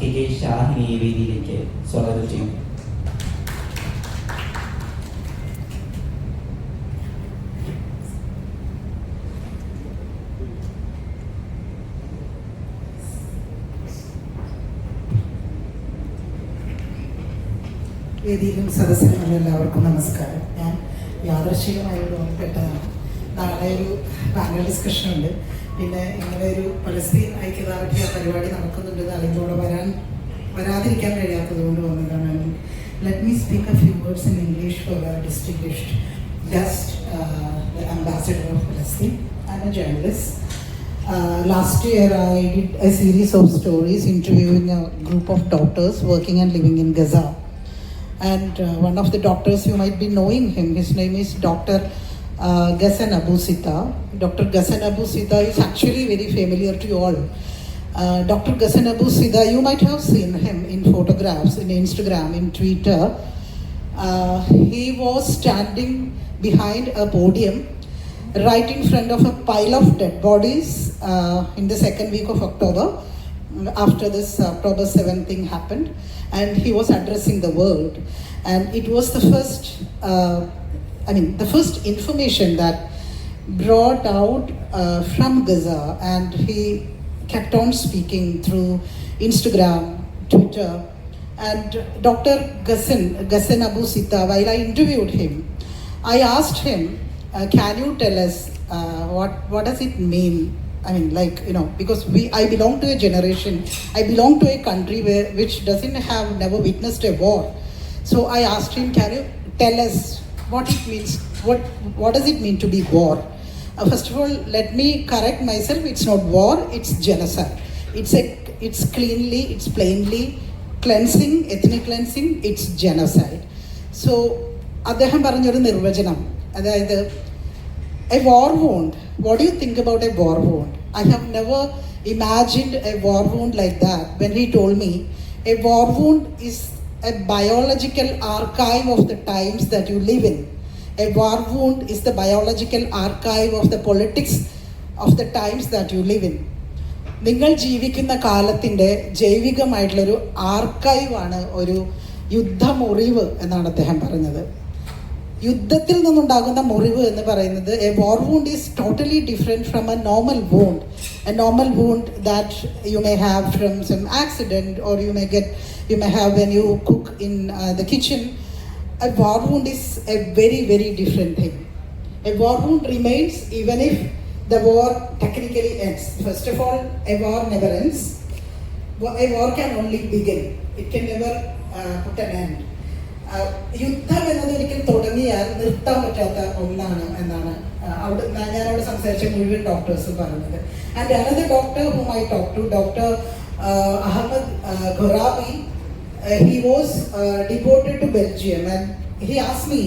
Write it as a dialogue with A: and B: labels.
A: K K വേദിയിലേക്ക് സ്വാഗതം ചെയ്യും.
B: വേദിയിലും സദസ്സിലും എല്ലാവർക്കും നമസ്കാരം. ഞാൻ യാദർശികമായി തോന്നപ്പെട്ടതാണ് നാളെ ഒരു പാനൽ ഡിസ്കഷൻ ഉണ്ട് പിന്നെ ഇങ്ങനെ ഒരു പലസ്തീൻ ഐക്യദാർഢ്യ പരിപാടി നടക്കുന്നുണ്ട് അറിയുമ്പോൾ വരാൻ വരാതിരിക്കാൻ കഴിയാത്തത് കൊണ്ട് വന്നതാണ് let me speak a few words in English for distinguished guest Palestine. I'm a journalist. Uh, last year, I did a series of stories interviewing a group of doctors working and living in Gaza. And uh, one of the doctors, you might be knowing him, his name is Dr. Uh, Ghassan Abu Sita. Dr. Ghassan Abu Sita is actually very familiar to you all. Uh, Dr. Ghassan Abu Sita, you might have seen him in photographs, in Instagram, in Twitter. Uh, he was standing behind a podium right in front of a pile of dead bodies uh, in the second week of October, after this October 7th thing happened, and he was addressing the world. And it was the first, uh, I mean, the first information that brought out uh, from Gaza, and he kept on speaking through Instagram, Twitter, and Dr. Ghassan, Ghassan Abu Sita, while I interviewed him, I asked him, uh, "Can you tell us uh, what what does it mean?" I mean, like you know, because we I belong to a generation, I belong to a country where which doesn't have never witnessed a war. So I asked him, "Can you tell us what it means? What what does it mean to be war?" Uh, first of all, let me correct myself. It's not war. It's genocide. It's a it's cleanly. It's plainly cleansing, ethnic cleansing. It's genocide. So അദ്ദേഹം പറഞ്ഞൊരു നിർവചനം അതായത് a war wound what you think about a war wound I have never imagined a war wound like that when he told me a war wound is a biological archive of the times that you live in. A war wound is the biological archive of the politics of the times that you live in. നിങ്ങൾ ജീവിക്കുന്ന കാലത്തിന്റെ ജൈവികമായിട്ടുള്ളൊരു ആർക്കൈവാണ് ഒരു യുദ്ധമുറിവ് എന്നാണ് അദ്ദേഹം പറഞ്ഞത് യുദ്ധത്തിൽ നിന്നുണ്ടാകുന്ന മുറിവ് എന്ന് പറയുന്നത് a war wound is totally different from a normal wound a normal wound that you may have from some accident or you may get you may have when you cook in the kitchen a war wound is a very very different thing a war wound remains even if the war technically ends. First of all, a war never ends. Wa- A war can only begin. It can never uh, put an end. Uh, യുദ്ധം എന്നത് ഒരിക്കൽ തുടങ്ങിയാൽ നിർത്താൻ പറ്റാത്ത ഒന്നാണ് എന്നാണ് അവിടെ ഞാൻ അവിടെ സംസാരിച്ച മുഴുവൻ ഡോക്ടേഴ്സ് പറഞ്ഞത്. And another doctor hmm I talk to doctor Ahmed Khorabi he was deported to Belgium and he as me